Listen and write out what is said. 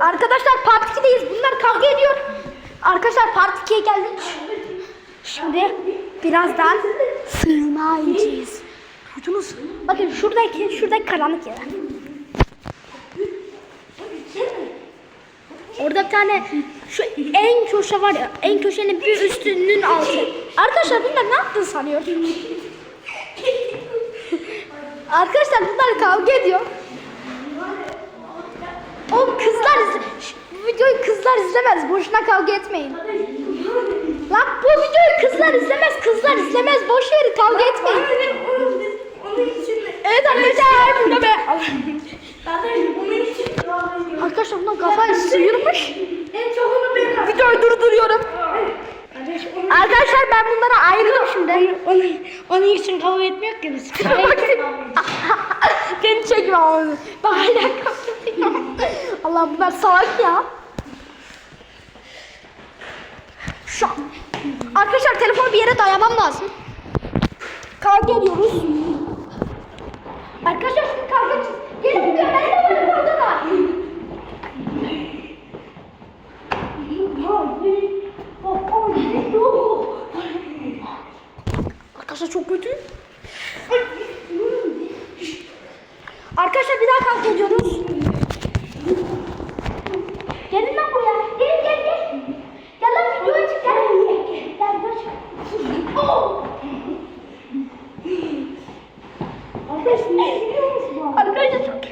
Arkadaşlar part 2'deyiz. Bunlar kavga ediyor. Arkadaşlar part 2'ye geldik. Şimdi birazdan sığınağa ineceğiz. Duydunuz? Bakın şuradaki şuradaki karanlık yer. Orada bir tane şu en köşe var ya, en köşenin bir üstünün altı. Arkadaşlar bunlar ne yaptın sanıyor? Arkadaşlar bunlar kavga ediyor. O kızlar izle... Şş, bu videoyu kızlar izlemez. Boşuna kavga etmeyin. Lan bu videoyu kızlar izlemez. Kızlar izlemez. Boş yeri kavga etmeyin. Evet arkadaşlar burada be. Arkadaşlar bundan kafayı sıyırmış. Videoyu durduruyorum. Arkadaşlar ben bunlara ayırdım şimdi. Onun, onun için kavga etmiyor ki biz. Beni çekme onu. Bak hala. Allah bunlar salak ya. Şu an. Arkadaşlar telefonu bir yere dayamam lazım. Kavga ediyoruz. Arkadaşlar şimdi kavga edeceğiz. Gelin buraya ben de varım orada da. Arkadaşlar çok kötü. Arkadaşlar bir daha kavga ediyoruz. Arkadaşlar çok